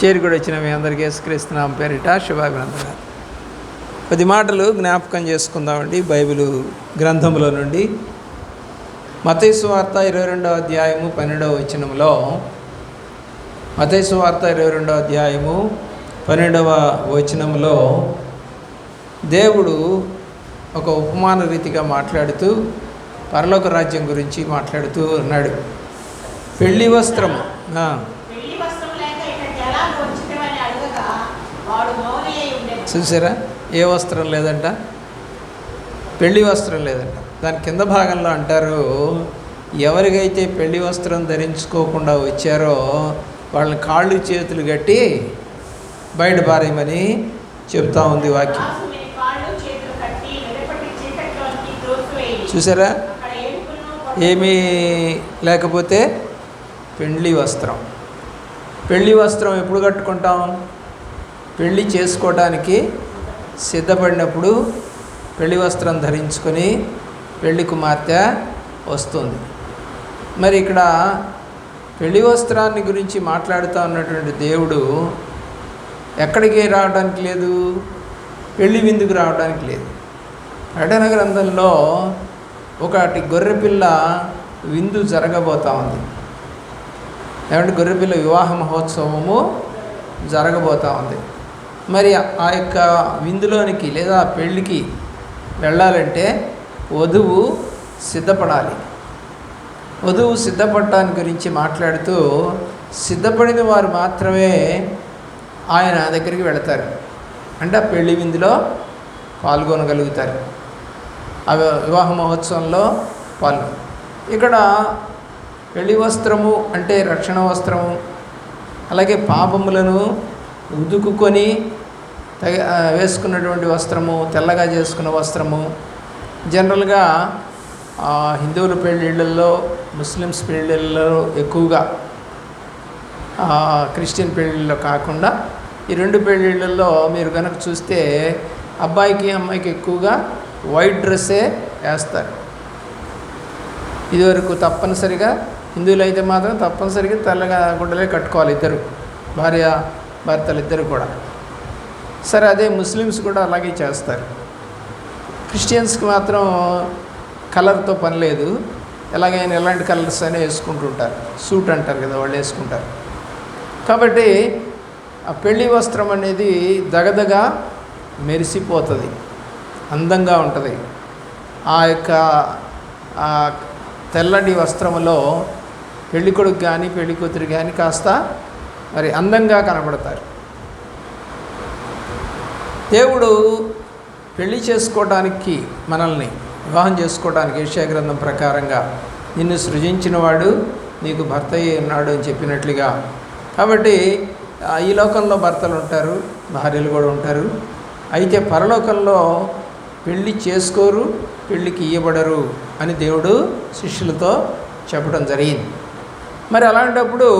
చేరుకుడి వచ్చిన మీ అందరికీ యేసుక్రీస్తున్నాం పేరిట శుభాభినందన కొద్ది మాటలు జ్ఞాపకం చేసుకుందామండి బైబిల్ గ్రంథంలో నుండి. మతేసు వార్త ఇరవై రెండవ అధ్యాయము పన్నెండవ వచనంలో మతేసు వార్త ఇరవై రెండవ అధ్యాయము పన్నెండవ వచనంలో దేవుడు ఒక ఉపమాన రీతిగా మాట్లాడుతూ పరలోక రాజ్యం గురించి మాట్లాడుతూ ఉన్నాడు. పెళ్ళి వస్త్రము ఆ, పెళ్ళి వస్త్రం లేక ఇక్కడికి ఎలా వచ్చినవని అడగగా వాడు మౌని అయి ఉండేది చూసారా? ఏ వస్త్రం లేదంట? పెళ్ళి వస్త్రం లేదంట. దాని కింద భాగంలో అంటారు ఎవరికైతే పెళ్ళి వస్త్రం ధరించుకోకుండా వచ్చారో వాళ్ళని కాళ్ళు చేతులు కట్టి బయట పారేయమని చెప్తా ఉంది వాక్యం. చూసారా? ఏమీ లేకపోతే పెళ్ళి వస్త్రం. పెళ్ళి వస్త్రం ఎప్పుడు కట్టుకుంటాం? పెళ్ళి చేసుకోవడానికి సిద్ధపడినప్పుడు పెళ్ళి వస్త్రం ధరించుకొని పెళ్ళి కుమార్తె వస్తుంది. మరి ఇక్కడ పెళ్ళి వస్త్రాన్ని గురించి మాట్లాడుతూ ఉన్నటువంటి దేవుడు ఎక్కడికి రావడానికి లేదు? పెళ్ళి విందుకు రావడానికి లేదు. ప్రకటన గ్రంథంలో ఒకటి గొర్రెపిల్ల విందు జరగబోతా ఉంది. ఏమంటే గొర్రెపిల్ల వివాహ మహోత్సవము జరగబోతా ఉంది. మరి ఆ యొక్క విందులోనికి లేదా పెళ్ళికి వెళ్ళాలంటే వధువు సిద్ధపడాలి. వధువు సిద్ధపడటానికి గురించి మాట్లాడుతూ సిద్ధపడిన వారు మాత్రమే ఆయన దగ్గరికి వెళతారు. అంటే ఆ పెళ్ళి విందులో పాల్గొనగలుగుతారు. ఆ వివాహ మహోత్సవంలో పాల్గొ ఇక్కడ పెళ్ళి వస్త్రము అంటే రక్షణ వస్త్రము అలాగే పాపములను ఉదుకుకొని తగ వేసుకున్నటువంటి వస్త్రము తెల్లగా చేసుకున్న వస్త్రము. జనరల్గా హిందువుల పెళ్ళిళ్ళల్లో ముస్లిమ్స్ పెళ్ళిళ్ళలో ఎక్కువగా క్రిస్టియన్ పెళ్ళిళ్ళలో కాకుండా ఈ రెండు పెళ్ళిళ్ళల్లో మీరు కనుక చూస్తే అబ్బాయికి అమ్మాయికి ఎక్కువగా వైట్ డ్రెస్సే వేస్తారు. ఇదివరకు తప్పనిసరిగా హిందువులు అయితే మాత్రం తప్పనిసరిగా తెల్లగా గుడ్డలే కట్టుకోవాలి ఇద్దరు భార్య భర్తలు ఇద్దరు కూడా. సరే అదే ముస్లిమ్స్ కూడా అలాగే చేస్తారు. క్రిస్టియన్స్కి మాత్రం కలర్తో పని లేదు. ఎలాగైనా ఎలాంటి కలర్స్ అయినా వేసుకుంటుంటారు సూట్ అంటారు కదా వాళ్ళు వేసుకుంటారు. కాబట్టి ఆ పెళ్ళి వస్త్రం అనేది దగదగా మెరిసిపోతుంది. అందంగా ఉంటుంది. ఆ యొక్క ఆ తెల్లటి వస్త్రములో పెళ్ళికొడుకు కానీ పెళ్ళికూతురు కానీ కాస్త మరి అందంగా కనబడతారు. దేవుడు పెళ్ళి చేసుకోవడానికి మనల్ని వివాహం చేసుకోవడానికి ఏషియా గ్రంథం ప్రకారంగా నిన్ను సృజించినవాడు నీకు భర్త ఉన్నాడు అని చెప్పినట్లుగా. కాబట్టి ఈ లోకంలో భర్తలు ఉంటారు భార్యలు కూడా ఉంటారు. అయితే పరలోకంలో పెళ్ళి చేసుకోరు పెళ్ళికి ఇయ్యబడరు అని దేవుడు శిష్యులతో చెప్పడం జరిగింది. మరి అలాంటప్పుడు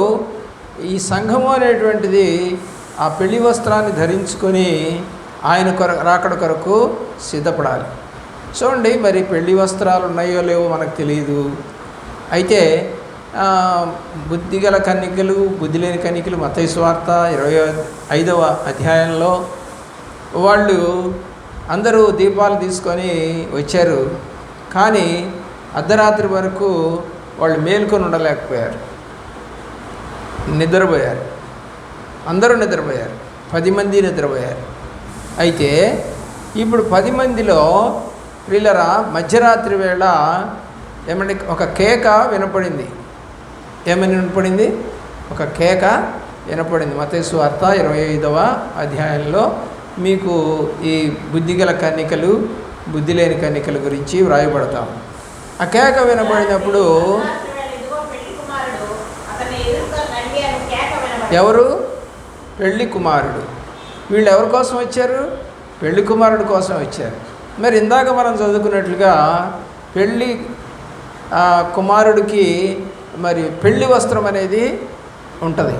ఈ సంఘము అనేటువంటిది ఆ పెళ్ళి వస్త్రాన్ని ధరించుకొని ఆయన కొర రాకడ కొరకు సిద్ధపడాలి. చూడండి మరి పెళ్ళి వస్త్రాలు ఉన్నాయో లేవో మనకు తెలియదు అయితే బుద్ధిగల కన్నికలు బుద్ధి లేని కన్నికలు మతయి స్వార్త ఇరవై ఐదవ అధ్యాయంలో వాళ్ళు అందరూ దీపాలు తీసుకొని వచ్చారు. కానీ అర్ధరాత్రి వరకు వాళ్ళు మేల్కొని ఉండలేకపోయారు. నిద్రపోయారు. అందరూ నిద్రపోయారు. పది మంది నిద్రపోయారు. అయితే ఇప్పుడు పది మందిలో వీళ్ళరా మధ్యరాత్రి వేళ ఏమంటే ఒక కేక వినపడింది. ఏమని వినపడింది? ఒక కేక వినపడింది. మతేసు వార్త ఇరవై ఐదవ అధ్యాయంలో మీకు ఈ బుద్ధిగల కన్నికలు బుద్ధి లేని కన్నికల గురించి వ్రాయబడతాం. ఆ కేక వినపడినప్పుడు. ఎవరు? పెళ్ళి కుమారుడు. వీళ్ళు ఎవరి కోసం వచ్చారు? పెళ్ళి కుమారుడు కోసం వచ్చారు. మరి ఇందాక మనం చదువుకున్నట్లుగా పెళ్ళి ఆ, కుమారుడికి మరి పెళ్ళి వస్త్రం అనేది ఉంటుంది.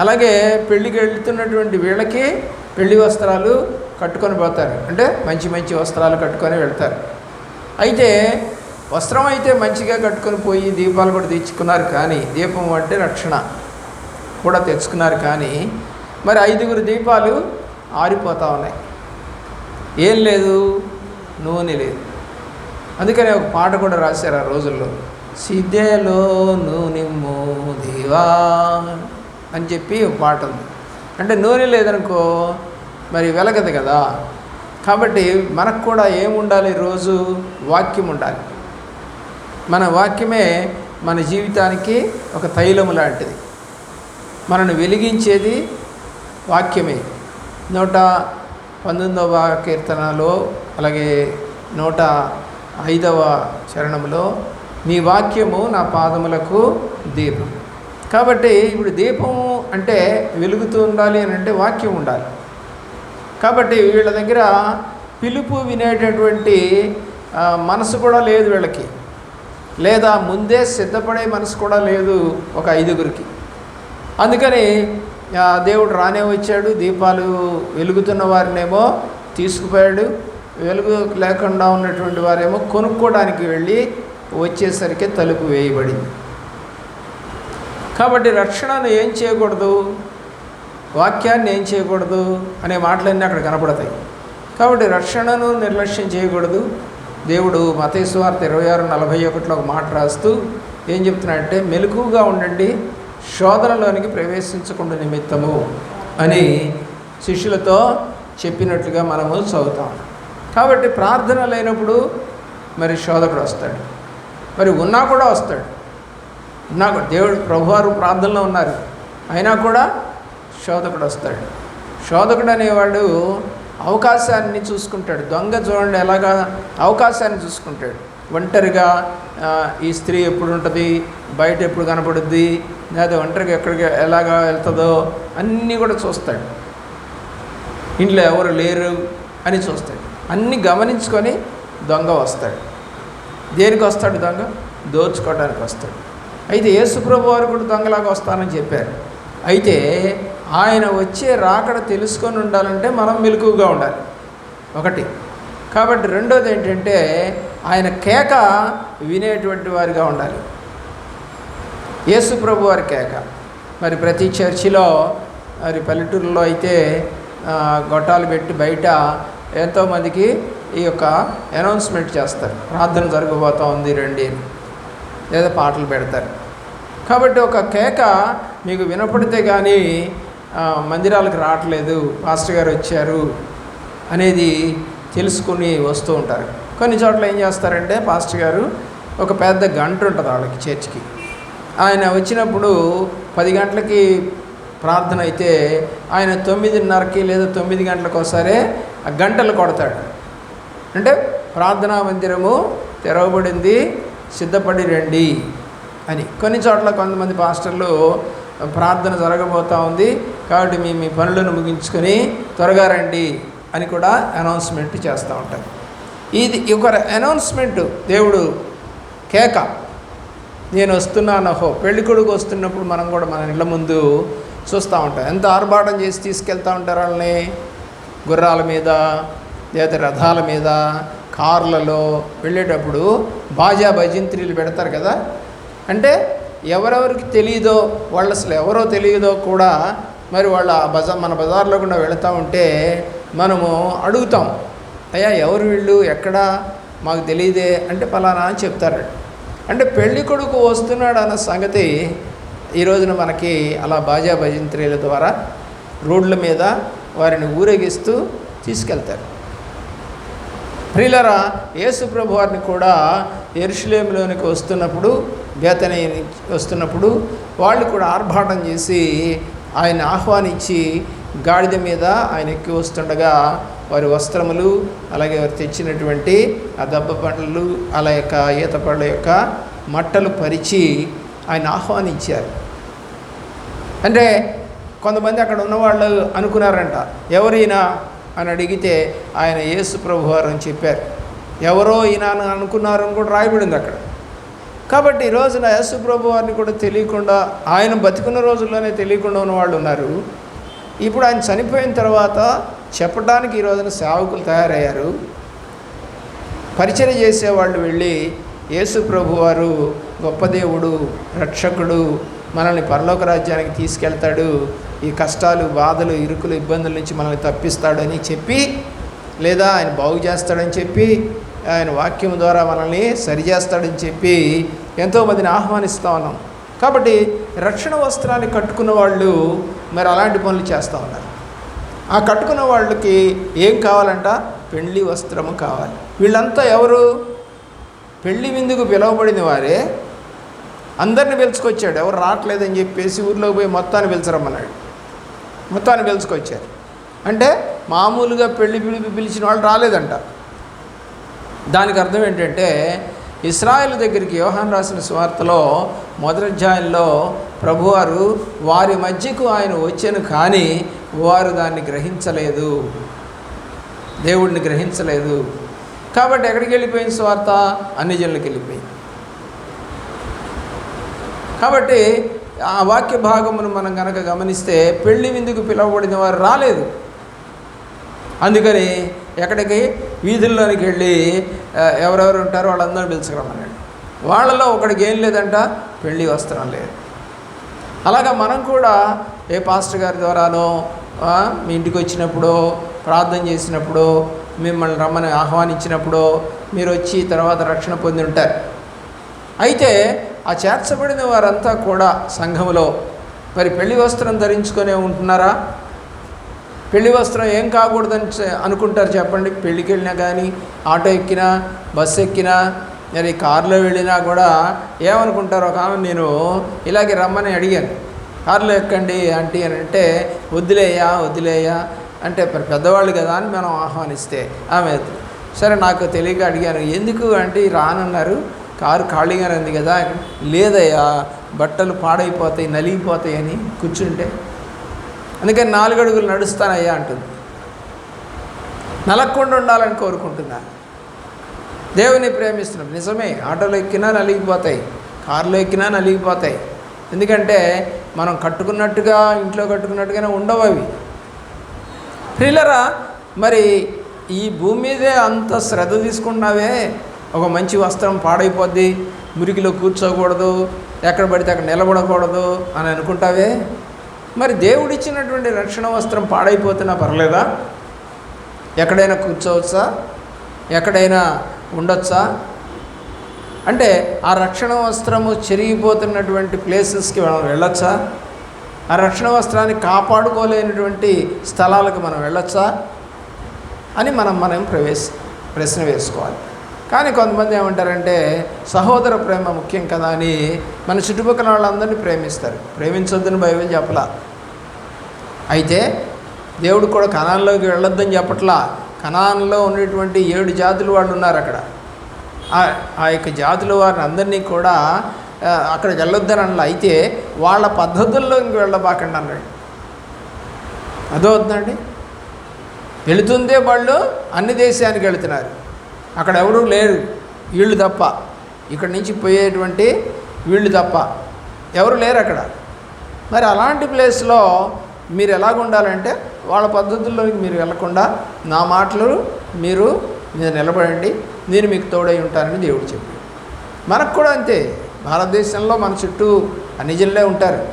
అలాగే పెళ్ళికి వెళ్తున్నటువంటి వీళ్ళకి పెళ్ళి వస్త్రాలు కట్టుకొని పోతారు. అంటే మంచి మంచి వస్త్రాలు కట్టుకొని వెళ్తారు. అయితే వస్త్రం అయితే మంచిగా కట్టుకొని పోయి దీపాలు కూడా తెచ్చుకున్నారు కానీ దీపం అంటే రక్షణ కూడా తెచ్చుకున్నారు కానీ మరి ఐదుగురు దీపాలు ఆరిపోతూ ఉన్నాయి. ఏం లేదు నూనె లేదు. అందుకనే ఒక పాట కూడా రాశారు ఆ రోజుల్లో. సిద్ధేలో నూనెమ్మో దేవా అని చెప్పి ఒక పాట ఉంది. అంటే నూనె లేదనుకో మరి వెలగదు కదా. కాబట్టి మనకు కూడా ఏముండాలి రోజు? వాక్యం ఉండాలి. మన వాక్యమే మన జీవితానికి ఒక తైలము లాంటిది. మనను వెలిగించేది వాక్యమే. నూట పంతొమ్మిదవ కీర్తనలో అలాగే నూట ఐదవ చరణంలో మీ వాక్యము నా పాదములకు దీపం. కాబట్టి ఇప్పుడు దీపము అంటే వెలుగుతూ ఉండాలి అని అంటే వాక్యం ఉండాలి. కాబట్టి వీళ్ళ దగ్గర పిలుపు వినేటటువంటి మనసు కూడా లేదు వీళ్ళకి. లేదా ముందే సిద్ధపడే మనసు కూడా లేదు ఒక ఐదుగురికి. అందుకని దేవుడు రానే వచ్చాడు దీపాలు వెలుగుతున్న వారినేమో తీసుకుపోయాడు. వెలుగు లేకుండా ఉన్నటువంటి వారేమో కొనుక్కోవడానికి వెళ్ళి వచ్చేసరికి తలుపు వేయబడింది. కాబట్టి రక్షణను ఏం చేయకూడదు? వాక్యాన్ని ఏం చేయకూడదు? అనే మాటలన్నీ అక్కడ కనపడతాయి. కాబట్టి రక్షణను నిర్లక్ష్యం చేయకూడదు. దేవుడు మతేశ్వార్త ఇరవై ఆరు నలభై ఒకటిలో ఒక మాట రాస్తూ ఏం చెప్తున్నాడంటే మెలకుగా ఉండండి శోధనలోనికి ప్రవేశించకుండా నిమిత్తము అని శిష్యులతో చెప్పినట్లుగా మనము చదువుతాం. కాబట్టి ప్రార్థన లేనప్పుడు మరి శోధకుడు వస్తాడు. మరి ఉన్నా కూడా వస్తాడు. ఉన్నా దేవుడు ప్రభువారు ప్రార్థనలో ఉన్నారు. అయినా కూడా శోధకుడు వస్తాడు. శోధకుడు అనేవాడు అవకాశాన్ని చూసుకుంటాడు. దొంగ చూడండి ఎలాగా అవకాశాన్ని చూసుకుంటాడు? ఒంటరిగా ఈ స్త్రీ ఎప్పుడు ఉంటుంది బయట ఎప్పుడు కనపడుద్ది లేదా ఒంటరిగా ఎక్కడికి ఎలాగా వెళ్తుందో అన్నీ కూడా చూస్తాడు. ఇంట్లో ఎవరు లేరు అని చూస్తాడు. అన్నీ గమనించుకొని దొంగ వస్తాడు. దేనికి వస్తాడు దొంగ? దోచుకోవడానికి వస్తాడు. అయితే యేసుప్రభు వారు కూడా దొంగలాగా వస్తానని చెప్పారు. అయితే ఆయన వచ్చే రాకడ తెలుసుకొని ఉండాలంటే మనం మెలకుగా ఉండాలి. ఒకటి. కాబట్టి రెండోది ఏంటంటే ఆయన కేక వినేటువంటి వారిగా ఉండాలి. యేసు ప్రభు వారి కేక. మరి ప్రతి చర్చిలో మరి పల్లెటూరులో అయితే గొట్టాలు పెట్టి బయట ఎంతోమందికి ఈ యొక్క అనౌన్స్మెంట్ చేస్తారు. ప్రార్థన జరగబోతా ఉంది రండి లేదా పాటలు పెడతారు. కాబట్టి ఒక కేక మీకు వినపడితే కానీ మందిరాలకు రావట్లేదు పాస్టర్ గారు వచ్చారు అనేది తెలుసుకుని వస్తూ ఉంటారు. కొన్ని చోట్ల ఏం చేస్తారంటే పాస్టర్ గారు ఒక పెద్ద గంట ఉంటుంది వాళ్ళకి చర్చికి. ఆయన వచ్చినప్పుడు పది గంటలకి ప్రార్థన అయితే ఆయన తొమ్మిదిన్నరకి లేదా తొమ్మిది గంటలకు ఒకసారి ఆ గంటలు కొడతాడు. అంటే ప్రార్థనా మందిరము తెరవబడింది సిద్ధపడి రండి అని. కొన్ని చోట్ల కొంతమంది పాస్టర్లు ప్రార్థన జరగబోతూ ఉంది కాబట్టి మీ మీ పనులను ముగించుకొని త్వరగా రండి అని కూడా అనౌన్స్మెంట్ చేస్తూ ఉంటారు. ఇది ఒక అనౌన్స్మెంట్ దేవుడు కేక నేను వస్తున్నాను హో పెళ్ళి కొడుకు వస్తున్నప్పుడు మనం కూడా మన ఇళ్ళ ముందు చూస్తూ ఉంటాం. ఎంత ఆర్భాటం చేసి తీసుకెళ్తూ ఉంటారు వాళ్ళని? గుర్రాల మీద లేదా రథాల మీద కార్లలో వెళ్ళేటప్పుడు బాజా భజంత్రీలు పెడతారు కదా? అంటే ఎవరెవరికి తెలియదో వాళ్ళు అసలు ఎవరో తెలియదో కూడా మరి వాళ్ళ ఆ బజా మన బజార్లో కూడా వెళుతూ ఉంటే మనము అడుగుతాం. అయ్యా ఎవరు వీళ్ళు? ఎక్కడా? మాకు తెలియదే అంటే పలానా అని చెప్తారు. అంటే పెళ్ళి కొడుకు వస్తున్నాడు అన్న సంగతి ఈ రోజున మనకి అలా బాజా భజంత్రీల ద్వారా రోడ్ల మీద వారిని ఊరేగిస్తూ తీసుకెళ్తారు. ప్రియులరా యేసుప్రభు వారిని కూడా ఎరుషులేములోనికి వస్తున్నప్పుడు బేతని వస్తున్నప్పుడు వాళ్ళు కూడా ఆర్భాటం చేసి ఆయన ఆహ్వానించి గాడిద మీద ఆయన ఎక్కి వస్తుండగా వారి వస్త్రములు అలాగే వారు తెచ్చినటువంటి ఆ దెబ్బ పండ్లు అలా యొక్క ఈత పళ్ళ యొక్క మట్టలు పరిచి ఆయన ఆహ్వానించారు. అంటే కొంతమంది అక్కడ ఉన్నవాళ్ళు అనుకున్నారంట ఎవరైనా అని అడిగితే ఆయన యేసు ప్రభు వారు అని చెప్పారు. ఎవరో ఈయన అనుకున్నారని అనుకున్నారు అని కూడా రాయబడింది అక్కడ. కాబట్టి ఈ రోజున యేసు ప్రభు వారిని కూడా తెలియకుండా ఆయన బతికున్న రోజుల్లోనే తెలియకుండా ఉన్న వాళ్ళు ఉన్నారు. ఇప్పుడు ఆయన చనిపోయిన తర్వాత చెప్పడానికి ఈ రోజున సేవకులు తయారయ్యారు. పరిచయం చేసేవాళ్ళు వెళ్ళి యేసు ప్రభు వారు గొప్ప దేవుడు రక్షకుడు మనల్ని పరలోక రాజ్యానికి తీసుకెళ్తాడు. ఈ కష్టాలు బాధలు ఇరుకులు ఇబ్బందుల నుంచి మనల్ని తప్పిస్తాడని చెప్పి లేదా ఆయన బాగు చేస్తాడని చెప్పి ఆయన వాక్యం ద్వారా మనల్ని సరిచేస్తాడని చెప్పి ఎంతోమందిని ఆహ్వానిస్తూ ఉన్నాం. కాబట్టి రక్షణ వస్త్రాన్ని కట్టుకున్న వాళ్ళు మరి అలాంటి పనులు చేస్తూ ఉన్నారు. ఆ కట్టుకున్న వాళ్ళకి ఏం కావాలంట? పెళ్ళి వస్త్రము కావాలి. వీళ్ళంతా ఎవరు? పెళ్ళి విందుకు పిలువబడిన వారే. అందరిని పిలుచుకొచ్చాడు. ఎవరు రావట్లేదని చెప్పేసి ఊర్లోకి పోయి మొత్తాన్ని పిలిచరమ్మన్నాడు. మొత్తాన్ని పిలుచుకొచ్చారు. అంటే మామూలుగా పెళ్ళి పిలిపి పిలిచిన వాళ్ళు రాలేదంట. దానికి అర్థం ఏంటంటే ఇస్రాయల్ దగ్గరికి యోహాన్ రాసిన సువార్తలో మొదటి అధ్యాయంలో ప్రభువారు వారి మధ్యకు ఆయన వచ్చాను కానీ వారు దాన్ని గ్రహించలేదు. దేవుడిని గ్రహించలేదు. కాబట్టి ఎక్కడికి వెళ్ళిపోయింది స్వార్త? అన్ని జనులకు వెళ్ళిపోయింది. కాబట్టి ఆ వాక్య భాగమును మనం కనుక గమనిస్తే పెళ్ళి విందుకు పిలువబడిన వారు రాలేదు. అందుకని ఎక్కడికి? వీధుల్లోనికి వెళ్ళి ఎవరెవరు ఉంటారో వాళ్ళందరూ పిలుచుకురమ్మన్నాడు వాళ్ళలో ఒకడికి ఏం లేదంట పెళ్ళి వస్త్రం లేదు. అలాగా మనం కూడా ఏ పాస్టర్ గారి ద్వారానో మీ ఇంటికి వచ్చినప్పుడు ప్రార్థన చేసినప్పుడు మిమ్మల్ని రమ్మని ఆహ్వానించినప్పుడు మీరు వచ్చి తర్వాత రక్షణ పొంది ఉంటారు. అయితే ఆ చేర్చబడిన వారంతా కూడా సంఘములో మరి పెళ్ళి వస్త్రం ధరించుకొనే ఉంటున్నారా? పెళ్ళి వస్త్రం ఏం కాకూడదని అనుకుంటారు చెప్పండి. పెళ్ళికి వెళ్ళినా కానీ ఆటో ఎక్కినా బస్సు ఎక్కినా మరి కారులో వెళ్ళినా కూడా ఏమనుకుంటారు? ఒక ఆమె నేను ఇలాగే రమ్మని అడిగాను. కారులో ఎక్కండి ఆంటీ అని అంటే వద్దులేయా వద్దులేయా అంటే పెద్దవాళ్ళు కదా అని మనం ఆహ్వానిస్తే ఆమె సరే నాకు తెలియక అడిగాను. ఎందుకు అంటే రానన్నారు? కారు ఖాళీగానే ఉంది కదా లేదయ్యా బట్టలు పాడైపోతాయి నలిగిపోతాయి అని కూర్చుంటే అందుకని నాలుగు అడుగులు నడుస్తానయ్యా అంటుంది. నలగకుండా ఉండాలని కోరుకుంటున్నా. దేవుని ప్రేమిస్తున్నాం. నిజమే ఆటోలో ఎక్కినా నలిగిపోతాయి కారులో ఎక్కినా నలిగిపోతాయి. ఎందుకంటే మనం కట్టుకున్నట్టుగా ఇంట్లో కట్టుకున్నట్టుగానే ఉండవు అవి. ప్రియులరా మరి ఈ భూమి మీదే అంత శ్రద్ధ తీసుకున్నావే ఒక మంచి వస్త్రం పాడైపోద్ది మురికిలో కూర్చోకూడదు ఎక్కడ పడితే అక్కడ నిలబడకూడదు అని అనుకుంటావే? మరి దేవుడిచ్చినటువంటి రక్షణ వస్త్రం పాడైపోతున్నా పర్లేదా? ఎక్కడైనా కూర్చోవచ్చా? ఎక్కడైనా ఉండొచ్చా? అంటే ఆ రక్షణ వస్త్రము చెరిగిపోతున్నటువంటి ప్లేసెస్కి మనం వెళ్ళొచ్చా? ఆ రక్షణ వస్త్రాన్ని కాపాడుకోలేనటువంటి స్థలాలకు మనం వెళ్ళొచ్చా? అని మనం మనం ప్రవేశ ప్రశ్న వేసుకోవాలి. కానీ కొంతమంది ఏమంటారంటే సహోదర ప్రేమ ముఖ్యం కదా అని మన చుట్టుపక్కల వాళ్ళందరినీ ప్రేమిస్తారు. ప్రేమించొద్దని బైబిల్ చెప్పలా. అయితే దేవుడు కూడా కణాల్లోకి వెళ్ళొద్దని చెప్పట్లా. కణాల్లో ఉన్నటువంటి ఏడు జాతులు వాళ్ళు ఉన్నారు అక్కడ. ఆ- ఆ యొక్క జాతుల వారిని అందరినీ కూడా అక్కడికి వెళ్ళొద్దని అనలా. అయితే వాళ్ళ పద్ధతుల్లో ఇంక వెళ్ళబాకండి అన్నాడు. అదో వద్దండి. వెళుతుందే వాళ్ళు అన్ని దేశానికి వెళుతున్నారు. అక్కడ ఎవరూ లేరు. వీళ్ళు తప్ప. ఇక్కడి నుంచి పోయేటువంటి వీళ్ళు తప్ప. ఎవరు లేరు అక్కడ. మరి అలాంటి ప్లేస్లో మీరు ఎలాగ ఉండాలంటే వాళ్ళ పద్ధతుల్లోకి మీరు వెళ్ళకుండా నా మాటలు మీరు మీద నిలబడండి. నేను మీకు తోడై ఉంటానని దేవుడు చెప్పాడు. మనకు కూడా అంతే. భారతదేశంలో మన చుట్టూ అన్ని ఉంటారు.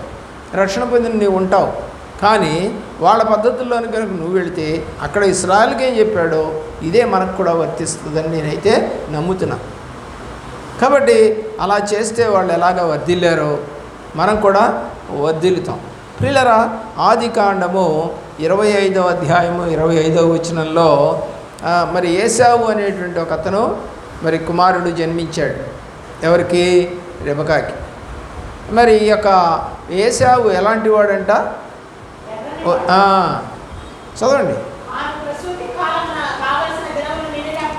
రక్షణ పొందిన నీవు ఉంటావు. కానీ వాళ్ళ పద్ధతుల్లోని కనుక నువ్వు వెళితే అక్కడ ఇస్రాయల్కి ఏం చెప్పాడో? ఇదే మనకు కూడా వర్తిస్తుందని నేనైతే నమ్ముతున్నా. కాబట్టి అలా చేస్తే వాళ్ళు ఎలాగ వర్ధిల్లారో మనం కూడా వర్ధిల్లుతాం. పిల్లరా ఆది కాండము ఇరవై ఐదవ అధ్యాయము ఇరవై ఐదవ వచనంలో మరి ఏసావు అనేటువంటి ఒక అతను మరి కుమారుడు జన్మించాడు. ఎవరికి? రెబకాకి. మరి ఈ యొక్క ఏసావు ఎలాంటి వాడంట? చదవండి.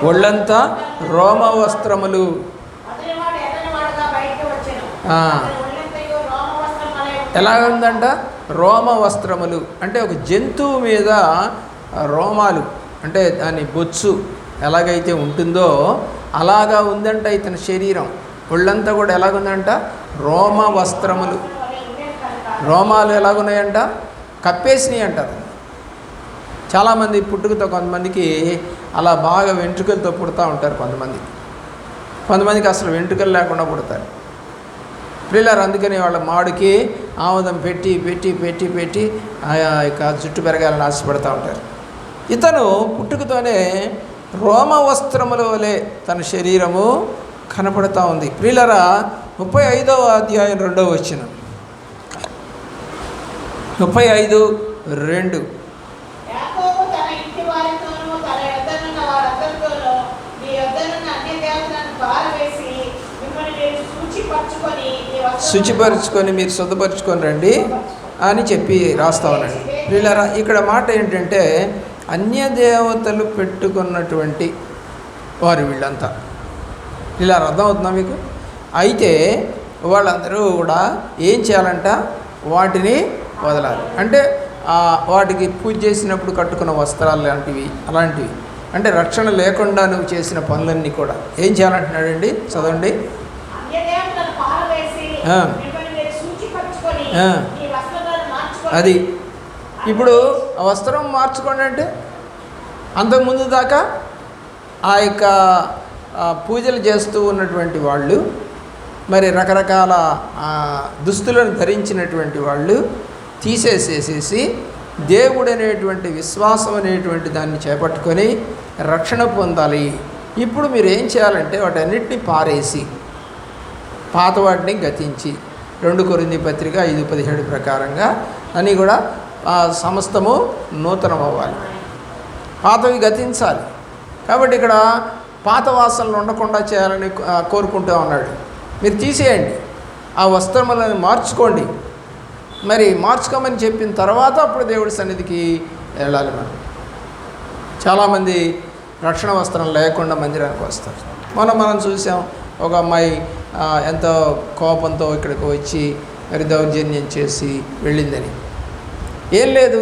ఒళ్ళంతా రోమ వస్త్రములు. రోమ ఎలా ఉందంట? రోమ వస్త్రములు. అంటే ఒక జంతువు మీద రోమాలు అంటే దాని బొచ్చు ఎలాగైతే ఉంటుందో అలాగా ఉందంట ఇతని శరీరం. ఒళ్ళంతా కూడా ఎలాగుందంట? రోమ వస్త్రములు. రోమాలు ఎలాగున్నాయంట? కప్పేసినాయి అంటారు. చాలామంది పుట్టుకతో కొంతమందికి అలా బాగా వెంట్రుకలతో పుడతా ఉంటారు కొంతమంది. కొంతమందికి అసలు వెంట్రుకలు లేకుండా పుడతారు. పిల్లలు అందుకని వాళ్ళ మాడికి ఆముదం పెట్టి పెట్టి పెట్టి పెట్టి ఆ యొక్క జుట్టు పెరగాలని ఆశపడతా ఉంటారు. ఇతను పుట్టుకతోనే రోమ వస్త్రముల వలె తన శరీరము కనపడతా ఉంది. ప్రిల్లరా ముప్పై ఐదవ అధ్యాయం రెండవ వచ్చిన ముప్పై ఐదు రెండు యాకోబు తన ఇంటి వారితోనూ తన యొద్దనున్న వారందరితోనూ మీ యొద్దనున్న అన్య దేవతలను పారవేసి మిమ్మల్ని మీరు శుచిపరుచుకొని మీరు శుద్ధపరుచుకొని రండి అని చెప్పి రాస్తా ఉన్నాడు. వీళ్ళరా ఇక్కడ మాట ఏంటంటే అన్య దేవతలు పెట్టుకున్నటువంటి వారు వీళ్ళంతా. ఇలా అర్థమవుతుందా మీకు? అయితే వాళ్ళందరూ కూడా ఏం చేయాలంట? వాటిని వదలాలి. అంటే వాటికి పూజ చేసినప్పుడు కట్టుకున్న వస్త్రాలు లాంటివి అలాంటివి. అంటే రక్షణ లేకుండా నువ్వు చేసిన పనులన్నీ కూడా. ఏం చేయాలంటున్నాడండి? చదవండి అన్య దేవతలను పారవేసి ఆ. మిమ్మల్ని మీరు శుచిపరచుకొని ఆ. మీ వస్త్రాలను మార్చుకొని అది. ఇప్పుడు ఆ వస్త్రం మార్చుకోండి అంటే అంతకుముందు దాకా ఆ యొక్క పూజలు చేస్తూ ఉన్నటువంటి వాళ్ళు మరి రకరకాల దుస్తులను ధరించినటువంటి వాళ్ళు తీసేసేసేసి దేవుడు అనేటువంటి విశ్వాసం అనేటువంటి దాన్ని చేపట్టుకొని రక్షణ పొందాలి. ఇప్పుడు మీరు ఏం చేయాలంటే వాటన్నిటిని పారేసి పాత వాటిని గతించి రెండు కొరింది పత్రిక ఐదు పదిహేడు ప్రకారంగా అని కూడా ఆ, సమస్తము నూతనం అవ్వాలి పాతవి గతించాలి. కాబట్టి ఇక్కడ పాత వాసనలు ఉండకుండా చేయాలని కోరుకుంటూ ఉన్నాడు. మీరు తీసేయండి. ఆ వస్త్రములను మార్చుకోండి. మరి మార్చుకోమని చెప్పిన తర్వాత అప్పుడు దేవుడి సన్నిధికి వెళ్ళాలి మనం. చాలామంది రక్షణ వస్త్రం లేకుండా మందిరానికి వస్తారు. మనం మనం చూసాం ఒక అమ్మాయి ఎంతో కోపంతో ఇక్కడికి వచ్చి మరి దౌర్జన్యం చేసి వెళ్ళిందని. ఏం లేదు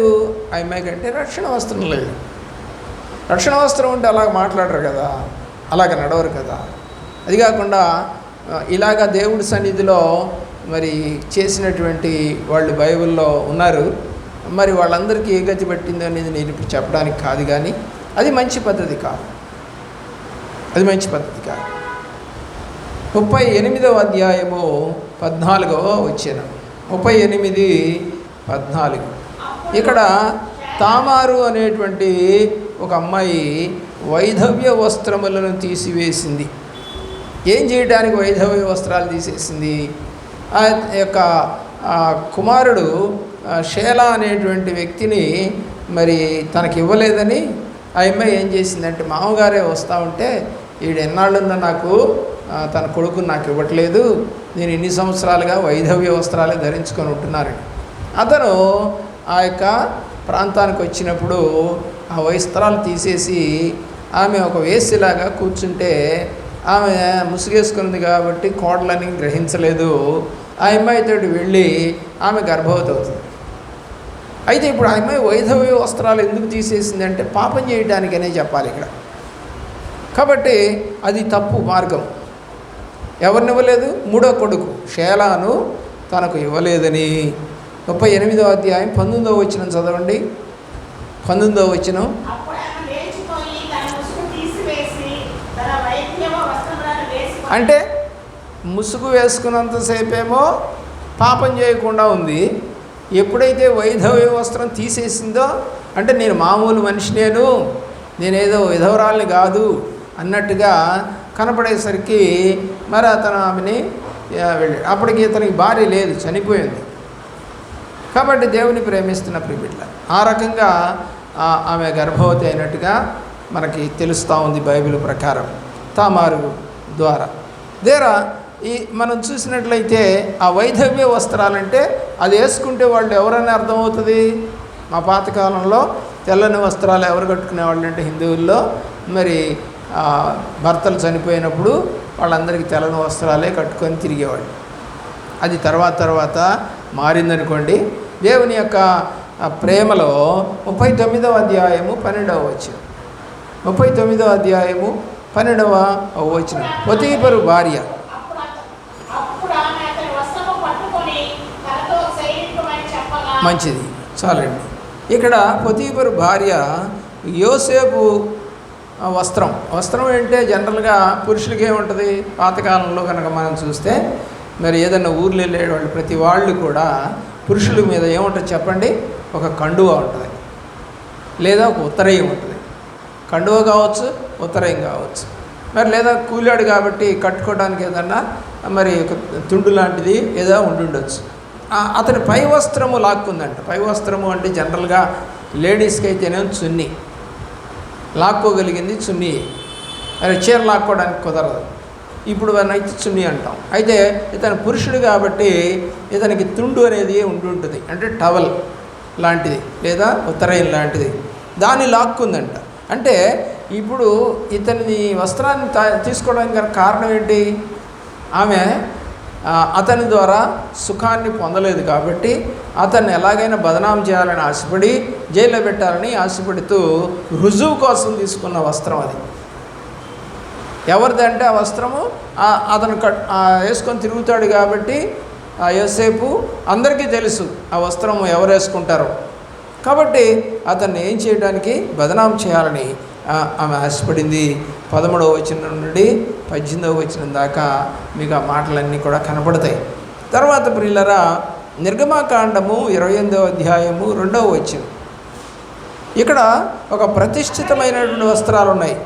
ఆ అమ్మాయి కంటే రక్షణ వస్త్రం లేదు. రక్షణ వస్త్రం ఉంటే అలాగ మాట్లాడరు కదా అలాగ నడవరు కదా. అది కాకుండా ఇలాగ దేవుడి సన్నిధిలో మరి చేసినటువంటి వాళ్ళు బైబిల్లో ఉన్నారు. మరి వాళ్ళందరికీ ఏ గతి పట్టిందో అనేది నేను ఇప్పుడు చెప్పడానికి కాదు కానీ అది మంచి పద్ధతి కాదు. అది మంచి పద్ధతి కాదు. ముప్పై ఎనిమిదవ అధ్యాయము పద్నాలుగవ వచ్చిన. ముప్పై ఎనిమిది పద్నాలుగు. ఇక్కడ తామారు అనేటువంటి ఒక అమ్మాయి వైధవ్య వస్త్రములను తీసివేసింది. ఏం చేయడానికి వైధవ్య వస్త్రాలు తీసేసింది? ఆ యొక్క కుమారుడు షేలా అనేటువంటి వ్యక్తిని మరి తనకి ఇవ్వలేదని ఆ అమ్మాయి ఏం చేసిందంటే మామగారే వస్తూ ఉంటే ఈడు ఎన్నాళ్ళున్నా నాకు తన కొడుకు నాకు ఇవ్వట్లేదు. నేను ఇన్ని సంవత్సరాలుగా వైధవ్య వస్త్రాలే ధరించుకొని ఉంటున్నారని. అతను ఆ యొక్క ప్రాంతానికి వచ్చినప్పుడు ఆ వస్త్రాలు తీసేసి ఆమె ఒక వేసిలాగా కూర్చుంటే ఆమె ముసుగేసుకుంది కాబట్టి కోడలని గ్రహించలేదు. ఆ అమ్మాయితో వెళ్ళి ఆమె గర్భవతి అవుతుంది. అయితే ఇప్పుడు ఆ అమ్మాయి వైధవ్య వస్త్రాలు ఎందుకు తీసేసింది అంటే పాపం చేయడానికనే చెప్పాలి ఇక్కడ. కాబట్టి అది తప్పు మార్గం. ఎవరిని ఇవ్వలేదు మూడో కొడుకు. షేలాను తనకు ఇవ్వలేదని. ముప్పై ఎనిమిదో అధ్యాయం పంతొమ్మిదో వచ్చిన చదవండి. పంతొమ్మిదో వచ్చినం అంటే ముసుగు వేసుకున్నంతసేపేమో పాపం చేయకుండా ఉంది. ఎప్పుడైతే వైధవ్య వస్త్రం తీసేసిందో అంటే నేను మామూలు మనిషి నేను నేనేదో విధవరాల్ని కాదు అన్నట్టుగా కనపడేసరికి మరి అతను ఆమెని వెళ్ళాడు అప్పటికి ఇతనికి భార్య లేదు చనిపోయింది. కాబట్టి దేవుని ప్రేమిస్తున్న ప్రిబిడ్ల ఆ రకంగా ఆమె గర్భవతి అయినట్టుగా మనకి తెలుస్తూ ఉంది బైబిల్ ప్రకారం తామారు ద్వారా. దేరా ఈ మనం చూసినట్లయితే ఆ వైధవ్య వస్త్రాలంటే అది వేసుకుంటే వాళ్ళు ఎవరైనా అర్థమవుతుంది? మా పాతకాలంలో తెల్లని వస్త్రాలు ఎవరు కట్టుకునేవాళ్ళు అంటే హిందువుల్లో మరి భర్తలు చనిపోయినప్పుడు వాళ్ళందరికీ తెల్లని వస్త్రాలే కట్టుకొని తిరిగేవాళ్ళు. అది తర్వాత తర్వాత మారిందనుకోండి దేవుని యొక్క ప్రేమలో ముప్పై తొమ్మిదవ అధ్యాయము పన్నెండవ వచ్చిన ముప్పై తొమ్మిదవ అధ్యాయము పన్నెండవ వచ్చిన పొతీపరు భార్య. మంచిది. చాలండి. ఇక్కడ పొతీపరు భార్య యోసేపు వస్త్రం. వస్త్రం అంటే జనరల్గా పురుషులకి ఏముంటుంది పాతకాలంలో కనుక మనం చూస్తే మరి ఏదైనా ఊర్లో వెళ్ళేవాళ్ళు ప్రతి వాళ్ళు కూడా పురుషుల మీద ఏముంటుంది చెప్పండి? ఒక కండువా ఉంటుంది. లేదా ఒక ఉత్తరయం ఉంటుంది. కండువ కావచ్చు ఉత్తరయం కావచ్చు. మరి లేదా కూలాడు కాబట్టి కట్టుకోవడానికి ఏదన్నా మరి ఒక తుండు లాంటిది ఏదో ఉండుండొచ్చు అతని పై వస్త్రము లాక్కుందంట. పై వస్త్రము అంటే జనరల్గా లేడీస్కి అయితేనే చున్నీ. లాక్కోగలిగింది చున్నీ. మరి చీర లాక్కోవడానికి కుదరదు. ఇప్పుడు అయితే చున్నీ అంటాం. అయితే ఇతను పురుషుడు కాబట్టి ఇతనికి తుండు అనేది ఉంటుంటుంది అంటే టవల్ లాంటిది లేదా ఉత్తరాయణ లాంటిది. దాన్ని లాక్కుందంట. అంటే ఇప్పుడు ఇతని వస్త్రాన్ని తీసుకోవడానికి గల కారణం ఏంటి? ఆమె అతని ద్వారా సుఖాన్ని పొందలేదు కాబట్టి అతన్ని ఎలాగైనా బదనాం చేయాలని ఆశపడి జైల్లో పెట్టాలని ఆశపడుతూ రుజువు కోసం తీసుకున్న వస్త్రం అది. ఎవరిదంటే ఆ వస్త్రము? అతను కట్ వేసుకొని తిరుగుతాడు కాబట్టి ఆ యోసేపు అందరికీ తెలుసు ఆ వస్త్రము ఎవరు వేసుకుంటారో. కాబట్టి అతన్ని ఏం చేయడానికి బదనాం చేయాలని ఆమె ఆశపడింది పదమూడవ వచనం నుండి పద్దెనిమిదవ వచనం దాకా మీకు ఆ మాటలన్నీ కూడా కనపడతాయి. తర్వాత ప్రియులరా నిర్గమాకాండము ఇరవై ఎనిమిదవ అధ్యాయము రెండవ వచనం. ఇక్కడ ఒక ప్రతిష్ఠితమైనటువంటి వస్త్రాలు ఉన్నాయి.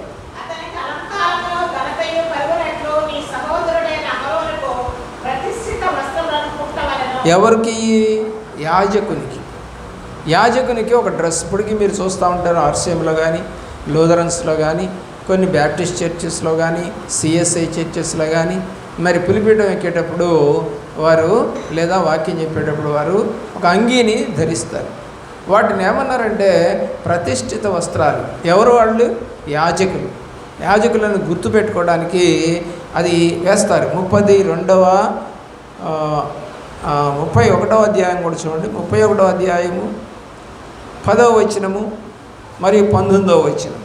ఎవరికి? యాజకునికి. యాజకునికి ఒక డ్రెస్. ఇప్పటికీ మీరు చూస్తూ ఉంటారు ఆర్సీఎంలో కానీ లూథరన్స్లో కానీ కొన్ని బ్యాప్టిస్ట్ చర్చెస్లో కానీ సిఎస్ఐ చర్చెస్లో కానీ మరి పులిపీఠం ఎక్కేటప్పుడు వారు లేదా వాక్యం చెప్పేటప్పుడు వారు ఒక అంగీని ధరిస్తారు. వాటిని ఏమన్నారంటే ప్రతిష్ఠిత వస్త్రాలు. ఎవరు వాళ్ళు? యాజకులు. యాజకులను గుర్తుపెట్టుకోవడానికి అది వేస్తారు. ముప్పది రెండవ ముప్పై ఒకటవ అధ్యాయం కూడా చూడండి. ముప్పై ఒకటవ అధ్యాయము పదవ వచనము మరియు పంతొమ్మిదవ వస్త్రములను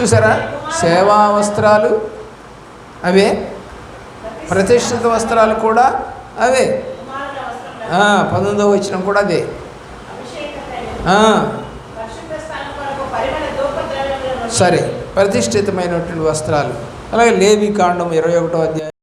చూసారా? సేవా వస్త్రాలు అవే. ప్రతిష్ఠిత వస్త్రాలు కూడా అవే. పంతొమ్మిదవ వచనం కూడా అదే. సరే ప్రతిష్ఠితమైనటువంటి వస్త్రాలు. అలాగే లేవి కాండం ఇరవై ఒకటో అధ్యాయం.